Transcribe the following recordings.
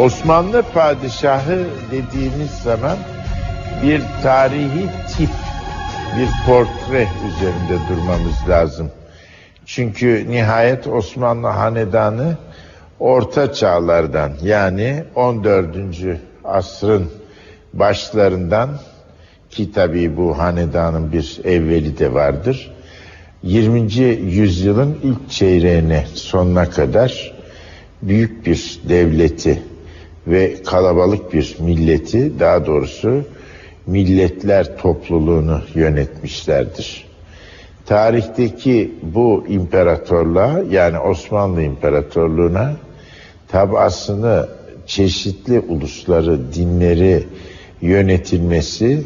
Osmanlı padişahı dediğimiz zaman bir tarihi tip, bir portre üzerinde durmamız lazım. Çünkü nihayet Osmanlı hanedanı orta çağlardan yani 14. asrın başlarından ki tabii bu hanedanın bir evveli de vardır. 20. yüzyılın ilk çeyreğine sonuna kadar büyük bir devleti ve kalabalık bir milleti daha doğrusu milletler topluluğunu yönetmişlerdir. Tarihteki bu imparatorluğa yani Osmanlı İmparatorluğu'na tabasını çeşitli ulusları, dinleri yönetilmesi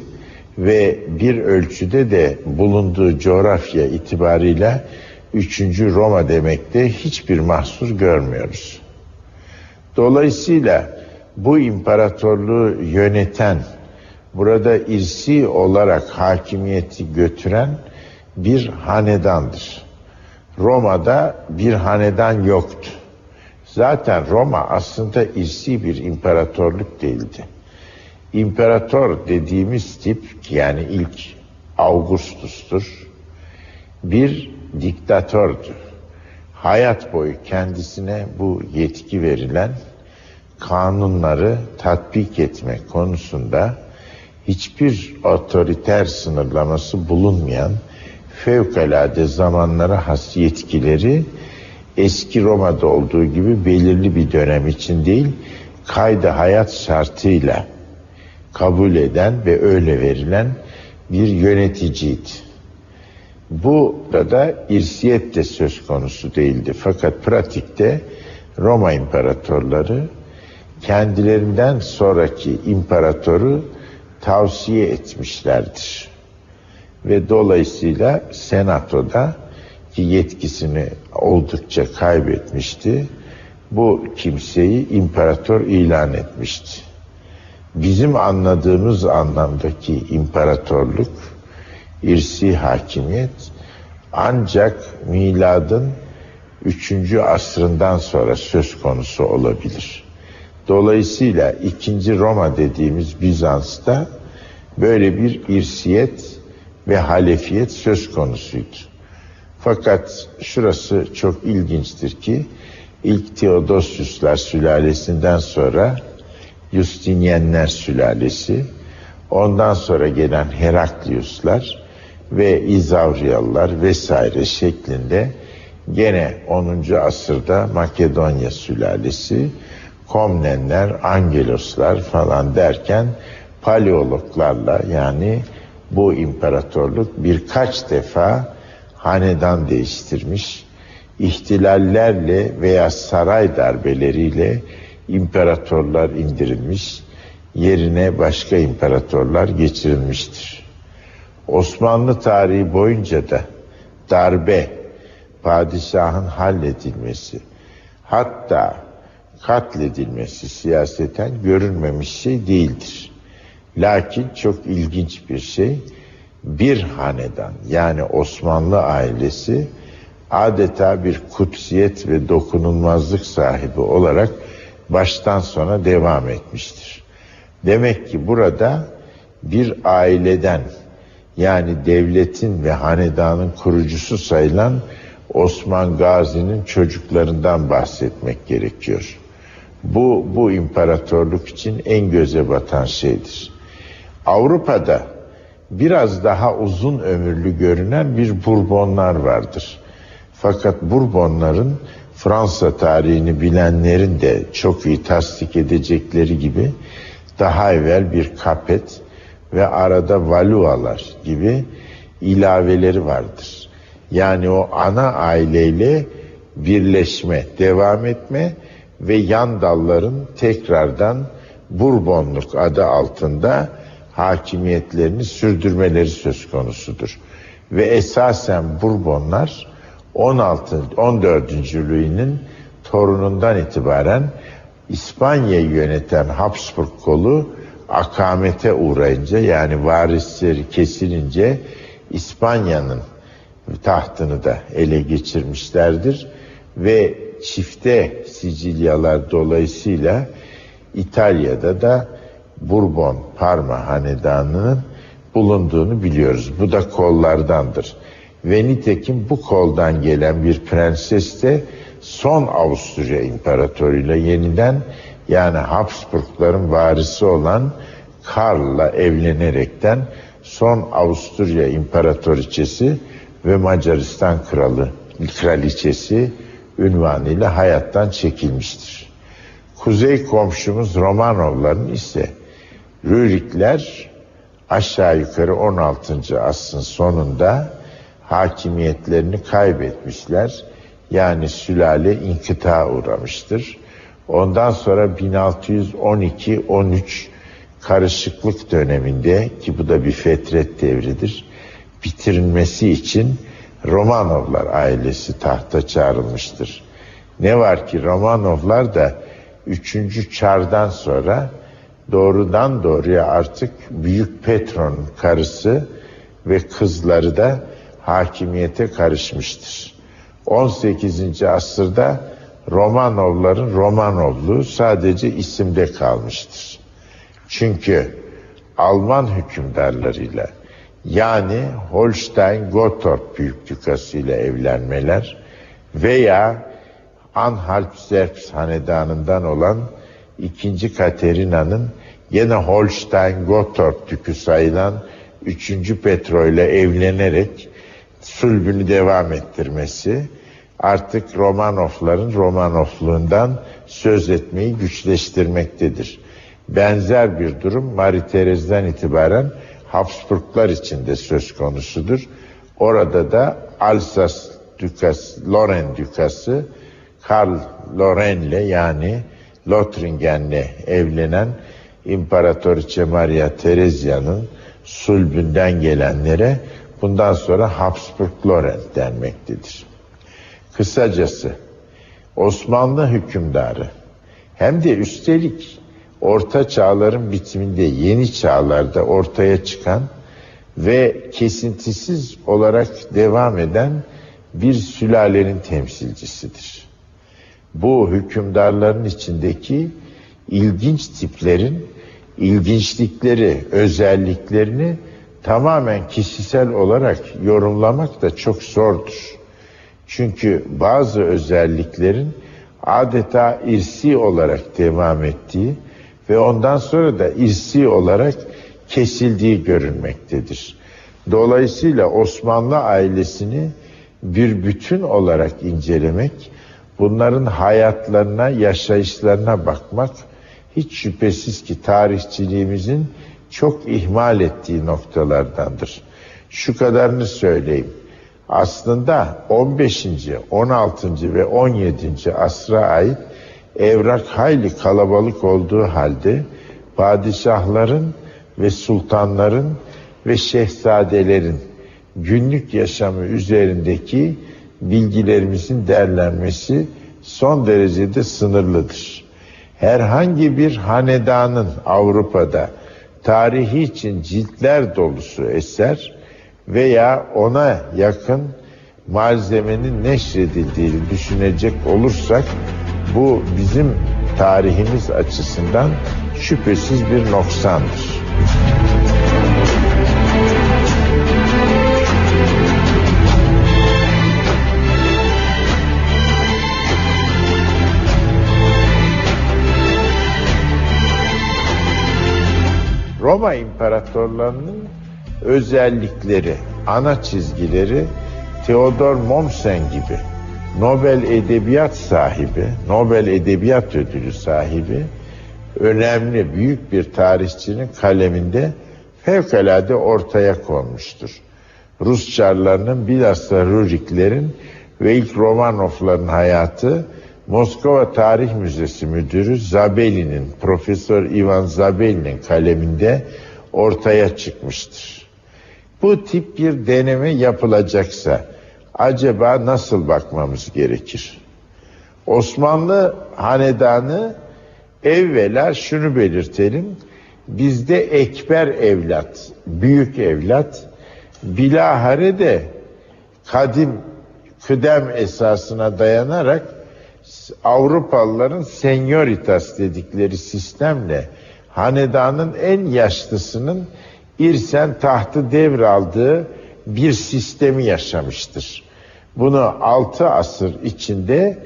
ve bir ölçüde de bulunduğu coğrafya itibariyle 3. Roma demekte hiçbir mahsur görmüyoruz. Dolayısıyla bu imparatorluğu yöneten, burada irsi olarak hakimiyeti götüren bir hanedandır. Roma'da bir hanedan yoktu. Zaten Roma aslında irsi bir imparatorluk değildi. İmparator dediğimiz tip yani ilk Augustus'tur. Bir diktatördü. Hayat boyu kendisine bu yetki verilen kanunları tatbik etme konusunda hiçbir otoriter sınırlaması bulunmayan fevkalade zamanlara has yetkileri eski Roma'da olduğu gibi belirli bir dönem için değil, kayda hayat şartıyla kabul eden ve öyle verilen bir yöneticiydi. Burada irsiyet de söz konusu değildi. Fakat pratikte Roma imparatorları kendilerinden sonraki imparatoru tavsiye etmişlerdir. Ve dolayısıyla senatoda ki yetkisini oldukça kaybetmişti. Bu kimseyi imparator ilan etmişti. Bizim anladığımız anlamdaki imparatorluk, irsi hakimiyet ancak miladın 3. asrından sonra söz konusu olabilir. Dolayısıyla 2. Roma dediğimiz Bizans'ta böyle bir irsiyet ve halefiyet söz konusuydu. Fakat şurası çok ilginçtir ki ilk Theodosiuslar sülalesinden sonra Justinianler sülalesi, ondan sonra gelen Herakliuslar ve İzavriyalılar vesaire şeklinde gene 10. asırda Makedonya sülalesi, Komnenler, Angeloslar falan derken Paleologlarla yani bu imparatorluk birkaç defa hanedan değiştirmiş, ihtilallerle veya saray darbeleriyle imparatorlar indirilmiş, yerine başka imparatorlar geçirilmiştir. Osmanlı tarihi boyunca da darbe, padişahın halledilmesi, hatta katledilmesi siyaseten görülmemiş şey değildir. Lakin çok ilginç bir şey, bir hanedan yani Osmanlı ailesi adeta bir kutsiyet ve dokunulmazlık sahibi olarak baştan sona devam etmiştir. Demek ki burada bir aileden yani devletin ve hanedanın kurucusu sayılan Osman Gazi'nin çocuklarından bahsetmek gerekiyor. Bu, bu imparatorluk için en göze batan şeydir. Avrupa'da biraz daha uzun ömürlü görünen bir Bourbonlar vardır. Fakat Bourbonların Fransa tarihini bilenlerin de çok iyi tasdik edecekleri gibi daha evvel bir kapet ve arada valualar gibi ilaveleri vardır. Yani o ana aileyle birleşme, devam etme ve yan dalların tekrardan Bourbonluk adı altında hakimiyetlerini sürdürmeleri söz konusudur. Ve esasen Bourbonlar 16. 14. Louis'nin torunundan itibaren İspanya'yı yöneten Habsburg kolu akamete uğrayınca yani varisleri kesilince İspanya'nın tahtını da ele geçirmişlerdir ve çifte Sicilyalar dolayısıyla İtalya'da da Bourbon Parma hanedanının bulunduğunu biliyoruz. Bu da kollardandır. Ve nitekim bu koldan gelen bir prenses de son Avusturya İmparatoruyla yeniden yani Habsburgların varisi olan Karl'la evlenerekten son Avusturya İmparatoriçesi ve Macaristan Kralı kraliçesi ünvanıyla hayattan çekilmiştir. Kuzey komşumuz Romanovların ise Rürikler aşağı yukarı 16. asrın sonunda hakimiyetlerini kaybetmişler. Yani sülale inkıta uğramıştır. Ondan sonra 1612-13 karışıklık döneminde ki bu da bir fetret devridir bitirilmesi için Romanovlar ailesi tahta çağrılmıştır. Ne var ki Romanovlar da 3. Çar'dan sonra doğrudan doğruya artık Büyük Petron'un karısı ve kızları da hakimiyete karışmıştır. 18. asırda Romanovların Romanovluğu sadece isimde kalmıştır. Çünkü Alman hükümdarlarıyla yani Holstein Gottorp Büyüktükası ile evlenmeler veya Anhalt-Zerbst hanedanından olan 2. Katerina'nın yine Holstein Gottorp tükü sayılan 3. Petro ile evlenerek sulbünü devam ettirmesi artık Romanovların Romanovluğundan söz etmeyi güçleştirmektedir. Benzer bir durum Marie Terese'den itibaren Habsburglar için de söz konusudur. Orada da Alsas Dükası, Loren Dükası Karl Loren'le yani Lothringen'le evlenen İmparatoriçe Maria Terezia'nın sulbünden gelenlere bundan sonra Habsburg Loren denmektedir. Kısacası Osmanlı hükümdarı hem de üstelik orta çağların bitiminde yeni çağlarda ortaya çıkan ve kesintisiz olarak devam eden bir sülalenin temsilcisidir. Bu hükümdarların içindeki ilginç tiplerin ilginçlikleri, özelliklerini tamamen kişisel olarak yorumlamak da çok zordur. Çünkü bazı özelliklerin adeta irsi olarak devam ettiği ve ondan sonra da irsi olarak kesildiği görülmektedir. Dolayısıyla Osmanlı ailesini bir bütün olarak incelemek, bunların hayatlarına, yaşayışlarına bakmak hiç şüphesiz ki tarihçiliğimizin çok ihmal ettiği noktalardandır. Şu kadarını söyleyeyim. Aslında 15. 16. ve 17. asra ait evrak hayli kalabalık olduğu halde padişahların ve sultanların ve şehzadelerin günlük yaşamı üzerindeki bilgilerimizin derlenmesi son derecede sınırlıdır. Herhangi bir hanedanın Avrupa'da tarihi için ciltler dolusu eser veya ona yakın malzemenin neşredildiğini düşünecek olursak bu bizim tarihimiz açısından şüphesiz bir noksandır. Roma imparatorlarının özellikleri, ana çizgileri Theodor Mommsen gibi Nobel Edebiyat sahibi, Nobel Edebiyat Ödülü sahibi önemli büyük bir tarihçinin kaleminde fevkalade ortaya konmuştur. Rus çarlarının bilhassa Ruriklerin ve ilk Romanovların hayatı Moskova Tarih Müzesi Müdürü Zabeli'nin, Profesör Ivan Zabeli'nin kaleminde ortaya çıkmıştır. Bu tip bir deneme yapılacaksa acaba nasıl bakmamız gerekir? Osmanlı hanedanı evvela şunu belirtelim. Bizde ekber evlat, büyük evlat, bilahare de kadim kıdem esasına dayanarak Avrupalıların senioritas dedikleri sistemle hanedanın en yaşlısının irsen tahtı devraldığı bir sistemi yaşamıştır. Bunu 6 asır içinde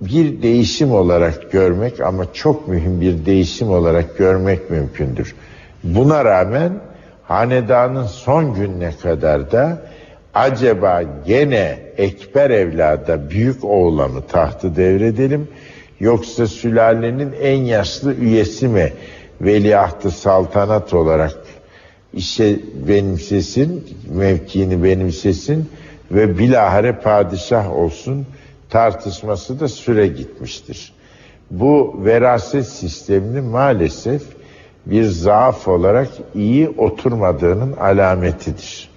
bir değişim olarak görmek ama çok mühim bir değişim olarak görmek mümkündür. Buna rağmen hanedanın son gününe kadar da acaba gene Ekber evlada büyük oğula mı tahtı devredelim yoksa sülalenin en yaşlı üyesi mi veliahtı saltanat olarak işe benimsesin, mevkiini benimsesin ve bilahare padişah olsun tartışması da süre gitmiştir. Bu veraset sisteminin maalesef bir zaaf olarak iyi oturmadığının alametidir.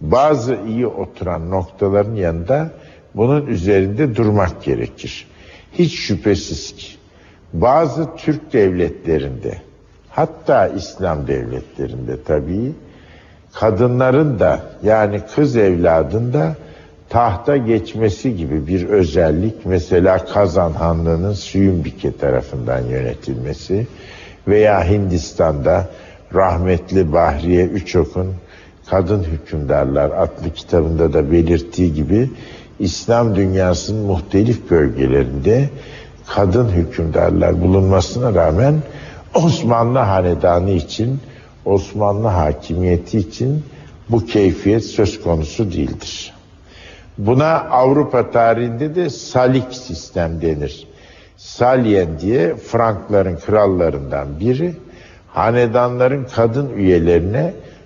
Bazı iyi oturan noktaların yanında bunun üzerinde durmak gerekir. Hiç şüphesiz ki bazı Türk devletlerinde hatta İslam devletlerinde tabii kadınların da yani kız evladın da tahta geçmesi gibi bir özellik. Mesela Kazan Hanlığı'nın Süyünbike tarafından yönetilmesi veya Hindistan'da rahmetli Bahriye Üçok'un Kadın Hükümdarlar adlı kitabında da belirttiği gibi İslam dünyasının muhtelif bölgelerinde kadın hükümdarlar bulunmasına rağmen Osmanlı hanedanı için, Osmanlı hakimiyeti için bu keyfiyet söz konusu değildir. Buna Avrupa tarihinde de salik sistem denir. Salyen diye Frankların krallarından biri hanedanların kadın üyelerine